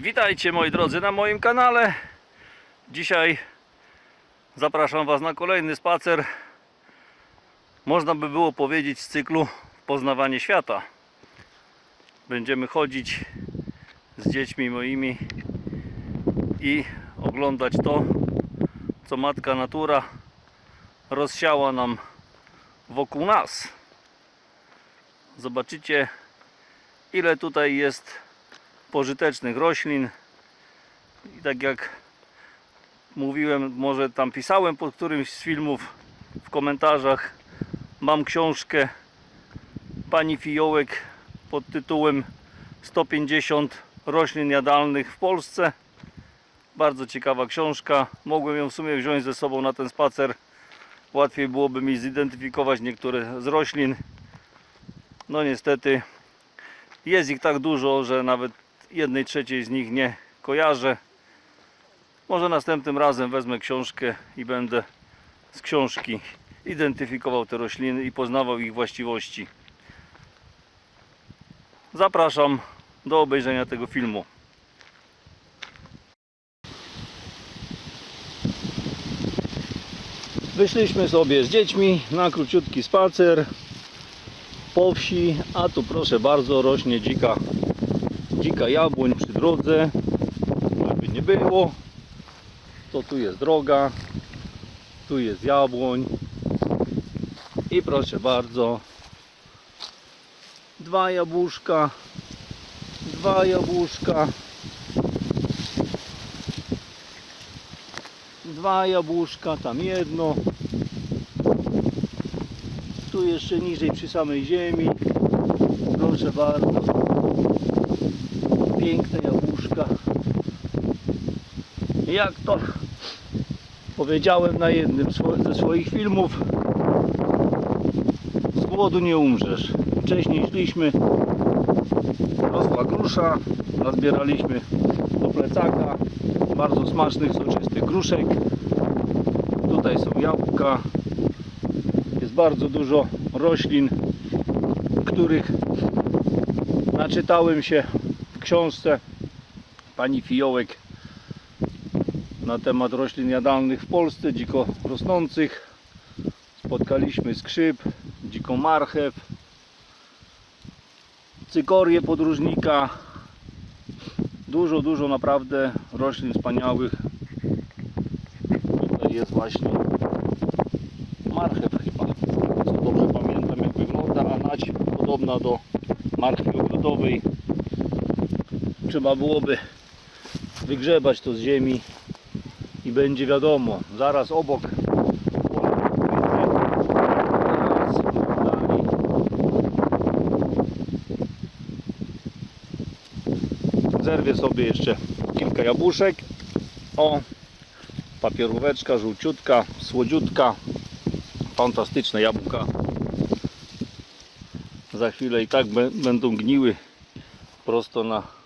Witajcie moi drodzy na moim kanale. Dzisiaj zapraszam Was na kolejny spacer. Można by było powiedzieć z cyklu Poznawanie świata. Będziemy chodzić z dziećmi moimi i oglądać to, co matka natura rozsiała nam wokół nas. Zobaczycie, ile tutaj jest pożytecznych roślin. I tak jak mówiłem, może tam pisałem pod którymś z filmów w komentarzach, mam książkę pani Fiołek pod tytułem 150 roślin jadalnych w Polsce. Bardzo ciekawa książka. Mogłem ją w sumie wziąć ze sobą na ten spacer. Łatwiej byłoby mi zidentyfikować niektóre z roślin. No niestety jest ich tak dużo, że nawet jednej trzeciej z nich nie kojarzę. Może następnym razem wezmę książkę i będę z książki identyfikował te rośliny i poznawał ich właściwości. Zapraszam do obejrzenia tego filmu. Wyszliśmy sobie z dziećmi na króciutki spacer po wsi, a tu proszę bardzo rośnie dzika, dzika jabłoń przy drodze, żeby nie było, to tu jest droga, tu jest jabłoń i proszę bardzo, dwa jabłuszka, dwa jabłuszka, dwa jabłuszka, tam jedno, tu jeszcze niżej przy samej ziemi. Proszę bardzo. Piękne jabłuszka. Jak to powiedziałem na jednym ze swoich filmów, z głodu nie umrzesz. Wcześniej szliśmy, rosła grusza, nazbieraliśmy do plecaka bardzo smacznych, soczystych gruszek. Tutaj są jabłka, jest bardzo dużo roślin, których naczytałem się książce pani Fiołek na temat roślin jadalnych w Polsce, dziko rosnących. Spotkaliśmy skrzyp, dziką marchew, cykorię podróżnika. Dużo, dużo naprawdę roślin wspaniałych. Tutaj jest właśnie marchew chyba, co dobrze pamiętam jak wygląda, a nać podobna do marchwi ogrodowej. Trzeba byłoby wygrzebać to z ziemi i będzie wiadomo, zaraz obok. Zerwię sobie jeszcze kilka jabłuszek. O, papieróweczka żółciutka, słodziutka, fantastyczne jabłka. Za chwilę i tak bę- będą gniły prosto na,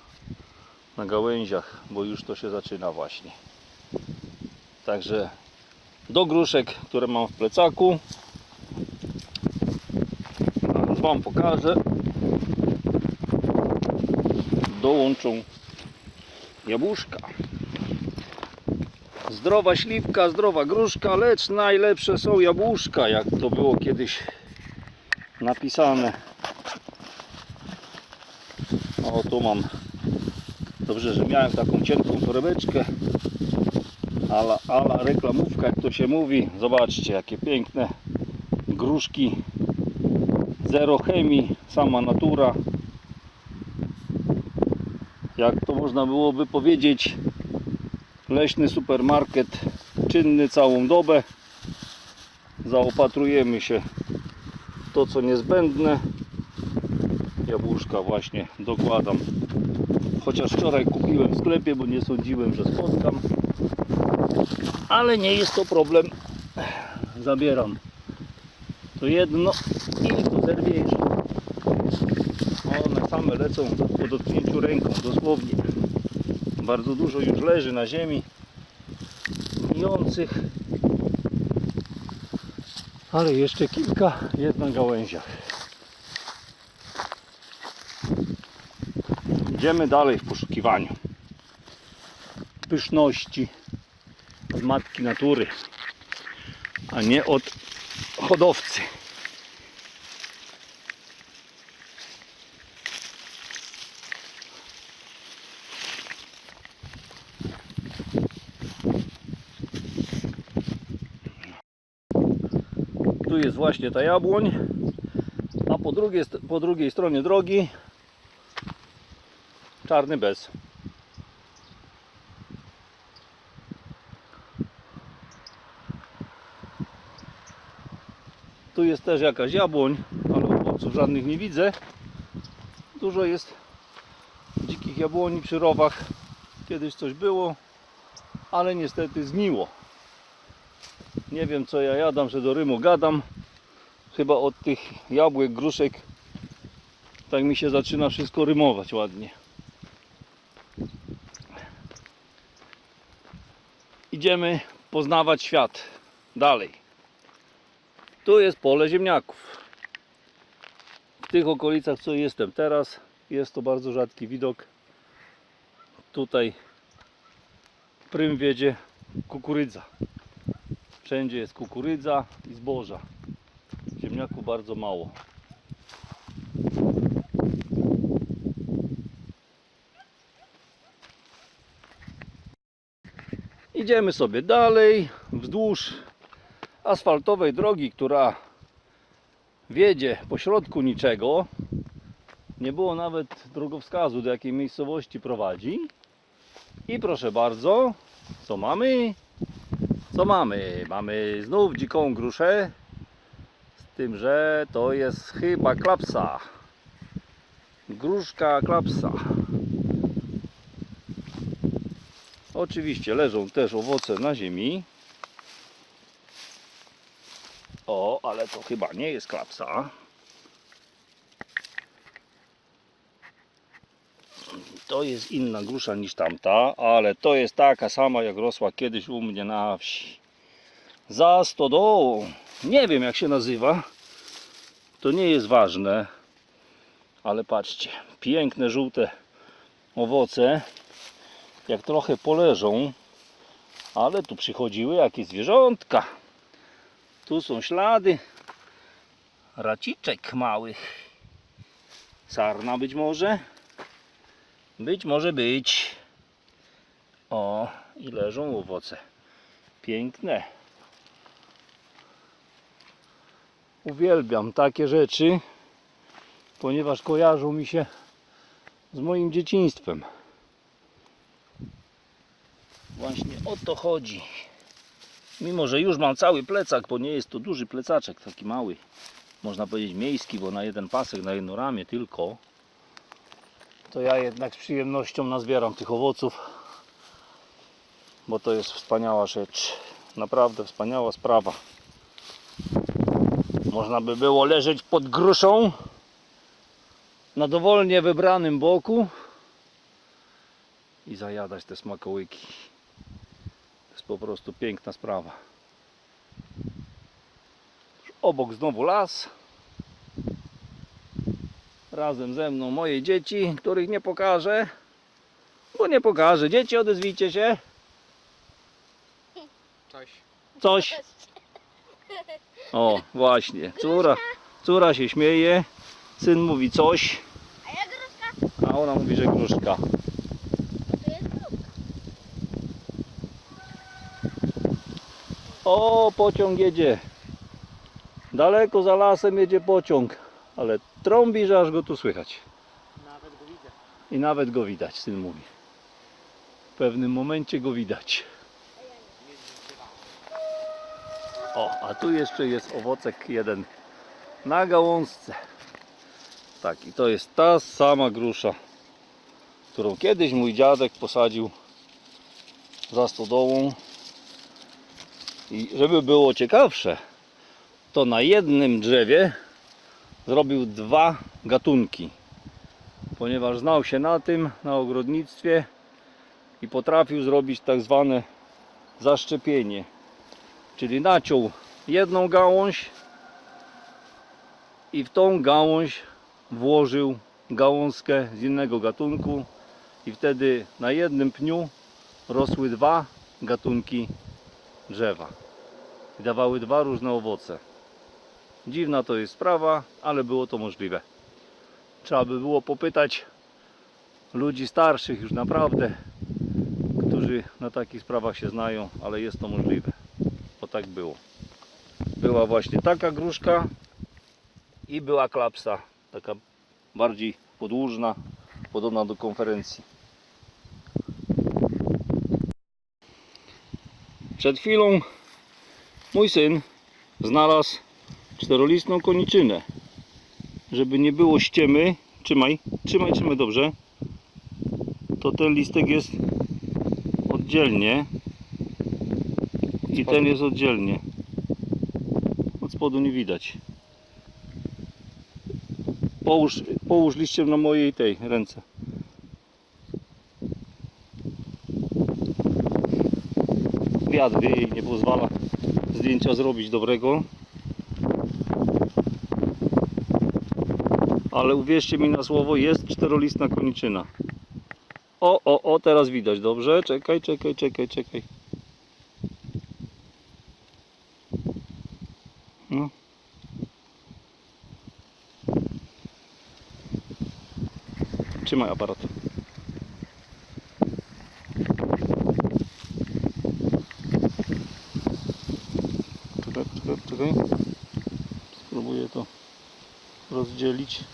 na gałęziach, bo już to się zaczyna właśnie. Także do gruszek, które mam w plecaku, zaraz Wam pokażę. Dołączą jabłuszka. Zdrowa śliwka, zdrowa gruszka, lecz najlepsze są jabłuszka, jak to było kiedyś napisane. O, tu mam. Dobrze, że miałem taką cienką torebeczkę. Ala, ala reklamówka, jak to się mówi. Zobaczcie, jakie piękne gruszki. Zero chemii, sama natura. Jak to można byłoby powiedzieć, leśny supermarket czynny całą dobę. Zaopatrujemy się w to co niezbędne. Jabłuszka właśnie dokładam. Chociaż wczoraj kupiłem w sklepie, bo nie sądziłem, że spotkam. Ale nie jest to problem. Zabieram to jedno i to zerwię jeszcze. One same lecą po dotknięciu ręką, dosłownie. Bardzo dużo już leży na ziemi gnijących. Ale jeszcze kilka jest na gałęziach. Idziemy dalej w poszukiwaniu. pyszności z matki natury, a nie od hodowcy. Tu jest właśnie ta jabłoń, a po drugiej, po drugiej stronie drogi czarny bez. Tu jest też jakaś jabłoń, ale owoców żadnych nie widzę. Dużo jest dzikich jabłoni przy rowach. Kiedyś coś było, ale niestety zgniło. Nie wiem co ja jadam, że do Rymu gadam. Chyba od tych jabłek, gruszek tak mi się zaczyna wszystko rymować ładnie. Idziemy poznawać świat dalej. Tu jest pole ziemniaków. W tych okolicach, co jestem teraz, jest to bardzo rzadki widok. Tutaj prym wiedzie kukurydza. Wszędzie jest kukurydza i zboża. Ziemniaku bardzo mało. Idziemy sobie dalej wzdłuż asfaltowej drogi, która wiedzie po środku niczego. Nie było nawet drogowskazu, do jakiej miejscowości prowadzi. I proszę bardzo, co mamy? Co mamy? Mamy znów dziką gruszę. Z tym, że to jest chyba klapsa. Gruszka klapsa. Oczywiście leżą też owoce na ziemi. O, ale to chyba nie jest klapsa. To jest inna grusza niż tamta, ale to jest taka sama jak rosła kiedyś u mnie na wsi. Za stodołą. Nie wiem jak się nazywa. To nie jest ważne. Ale patrzcie, piękne żółte owoce. Jak trochę poleżą, ale tu przychodziły jakieś zwierzątka. Tu są ślady raciczek małych. Sarna być może. Być może być. O, i leżą owoce. Piękne. Uwielbiam takie rzeczy, ponieważ kojarzą mi się z moim dzieciństwem. Właśnie o to chodzi. Mimo, że już mam cały plecak, bo nie jest to duży plecaczek, taki mały. Można powiedzieć miejski, bo na jeden pasek, na jedno ramię tylko. To ja jednak z przyjemnością nazbieram tych owoców. Bo to jest wspaniała rzecz. Naprawdę wspaniała sprawa. Można by było leżeć pod gruszą na dowolnie wybranym boku i zajadać te smakołyki. Jest po prostu piękna sprawa. Obok znowu las. Razem ze mną moje dzieci, których nie pokażę. Bo nie pokażę. Dzieci, odezwijcie się. Cześć. Coś. O, właśnie. Córa, córa się śmieje. Syn mówi coś, a ona mówi, że gruszka. to jest gruszka. O, pociąg jedzie. Daleko za lasem jedzie pociąg, ale trąbi, że aż go tu słychać. Nawet go widzę. I nawet go widać, syn mówi. W pewnym momencie go widać. O, a tu jeszcze jest owocek jeden na gałązce. Tak, i to jest ta sama grusza, którą kiedyś mój dziadek posadził za stodołą. I żeby było ciekawsze, to na jednym drzewie zrobił dwa gatunki ponieważ znał się na tym, na ogrodnictwie i potrafił zrobić tak zwane zaszczepienie. Czyli naciął jedną gałąź i w tą gałąź włożył gałązkę z innego gatunku i wtedy na jednym pniu rosły dwa gatunki drzewa. I dawały dwa różne owoce. Dziwna to jest sprawa, ale było to możliwe. Trzeba by było popytać ludzi starszych już naprawdę, którzy na takich sprawach się znają, ale jest to możliwe. Bo tak było. Była właśnie taka gruszka i była klapsa, taka bardziej podłużna, podobna do konferencji. Przed chwilą mój syn znalazł czterolistną koniczynę. Żeby nie było ściemy, trzymaj, trzymaj, trzymaj dobrze. To ten listek jest oddzielnie i ten jest oddzielnie. Od spodu nie widać. Połóż, połóż liściem na mojej tej ręce. Wiatr wieje i nie pozwala zdjęcia zrobić dobrego. Ale uwierzcie mi na słowo, jest czterolistna koniczyna. O, o, o, teraz widać, dobrze? Czekaj, czekaj, czekaj, czekaj. No. Trzymaj aparat. Spróbuję to rozdzielić.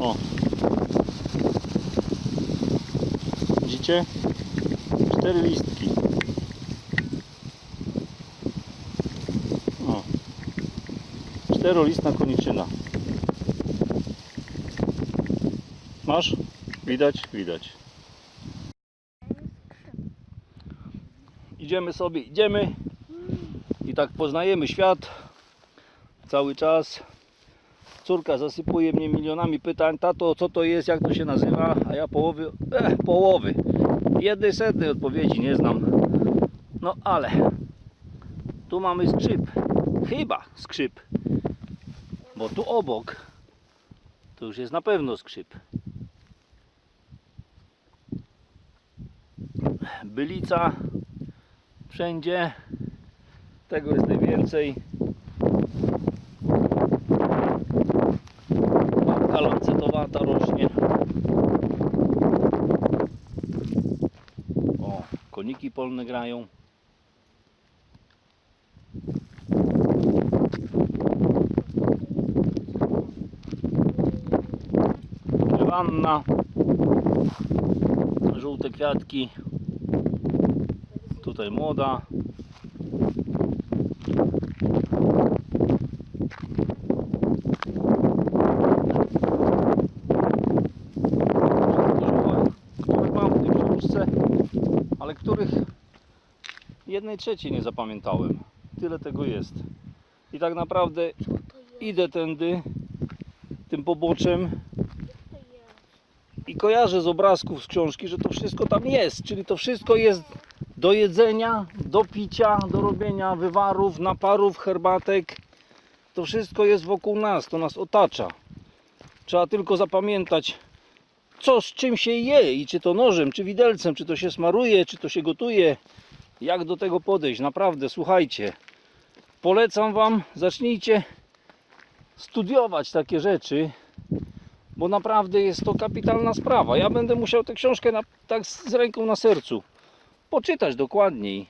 O. Widzicie? Cztery listki. O. Czterolistna koniczyna. Masz? Widać? Widać. Idziemy sobie, idziemy. I tak poznajemy świat cały czas. Córka zasypuje mnie milionami pytań. Tato, co to jest, jak to się nazywa? A ja połowy, eh, połowy. Jednej setnej odpowiedzi nie znam. No ale tu mamy skrzyp. Chyba skrzyp. Bo tu obok to już jest na pewno skrzyp. Bylica wszędzie. Tego jest najwięcej. Babka lancetowata rośnie. O, koniki polne grają. Wanna. Żółte kwiatki. Tutaj młoda. których mam w tej książce, ale których jednej trzeciej nie zapamiętałem. Tyle tego jest. I tak naprawdę idę tędy, tym poboczem i kojarzę z obrazków z książki, że to wszystko tam jest. Czyli to wszystko jest do jedzenia, do picia, do robienia wywarów, naparów, herbatek. To wszystko jest wokół nas, to nas otacza. Trzeba tylko zapamiętać, co z czym się je i czy to nożem, czy widelcem, czy to się smaruje, czy to się gotuje. Jak do tego podejść? Naprawdę, słuchajcie. Polecam Wam, zacznijcie studiować takie rzeczy, bo naprawdę jest to kapitalna sprawa. Ja będę musiał tę książkę na, tak z ręką na sercu poczytać dokładniej.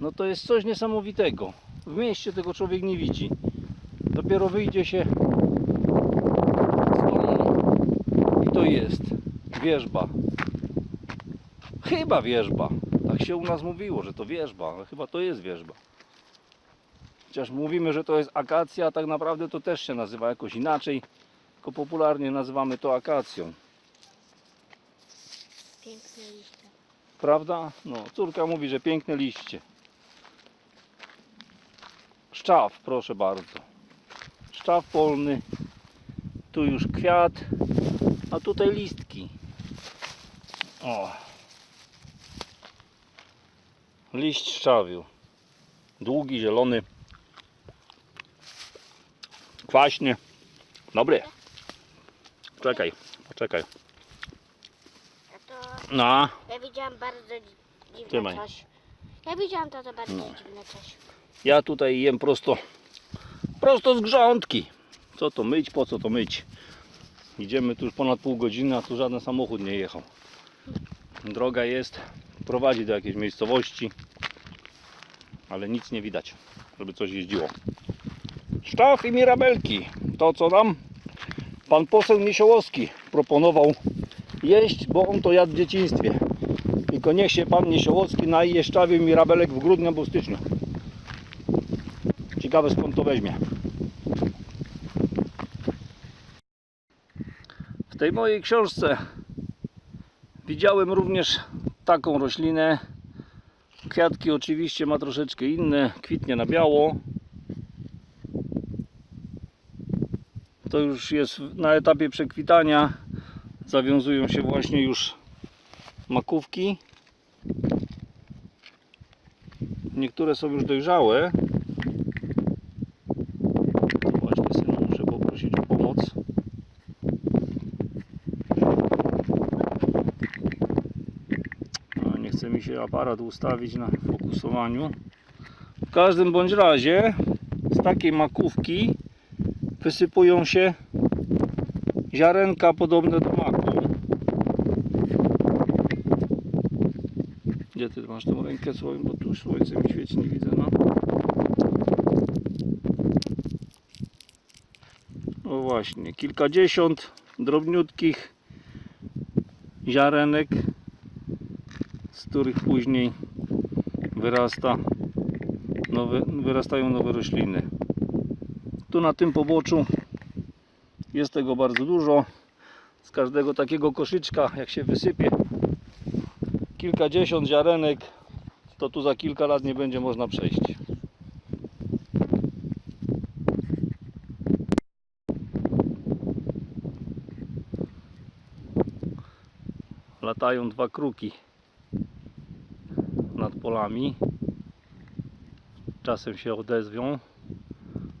No to jest coś niesamowitego. W mieście tego człowiek nie widzi. Dopiero wyjdzie się z domu i to jest wierzba. Chyba wierzba. Tak się u nas mówiło, że to wierzba, ale chyba to jest wierzba. Chociaż mówimy, że to jest akacja, a tak naprawdę to też się nazywa jakoś inaczej. Tylko popularnie nazywamy to akacją. Piękne liście. Prawda? No, córka mówi, że piękne liście. Szczaw, proszę bardzo. Szczaw polny. Tu już kwiat, a tutaj listki. O. Liść szczawiu. Długi, zielony. Kwaśny. Dobry. Poczekaj, poczekaj. No, widziałam bardzo dzi- dziwne Trzymaj. coś. Ja widziałam to, to bardzo No. dziwne coś. ja tutaj jem prosto, prosto z grządki. Co to myć, po co to myć? Idziemy tu już ponad pół godziny, a tu żaden samochód nie jechał. Droga jest, prowadzi do jakiejś miejscowości, ale nic nie widać, żeby coś jeździło. Sztach i mirabelki, to co nam pan poseł Niesiołowski proponował jeść, bo on to jadł w dzieciństwie. Tylko niech się pan Niesiołowski naje szczawiu mirabelek w grudniu albo styczniu. Ciekawe skąd to weźmie. W tej mojej książce widziałem również taką roślinę. Kwiatki oczywiście ma troszeczkę inne, kwitnie na biało. To już jest na etapie przekwitania. Zawiązują się właśnie już makówki. Niektóre są już dojrzałe. Właśnie synu muszę poprosić o pomoc. No, nie chce mi się aparat ustawić na fokusowaniu. W każdym bądź razie z takiej makówki wysypują się ziarenka podobne do Gdzie ty masz tą rękę swoją, bo tu słońce mi świeci, nie widzę. No. No właśnie, kilkadziesiąt drobniutkich ziarenek, z których później wyrasta nowe, wyrastają nowe rośliny. Tu na tym poboczu jest tego bardzo dużo. Z każdego takiego koszyczka, jak się wysypie kilkadziesiąt ziarenek, to tu za kilka lat nie będzie można przejść. Latają dwa kruki nad polami. Czasem się odezwią,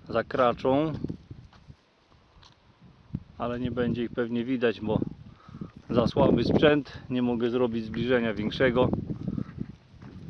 zakraczą, ale nie będzie ich pewnie widać, bo za słaby sprzęt, nie mogę zrobić zbliżenia większego.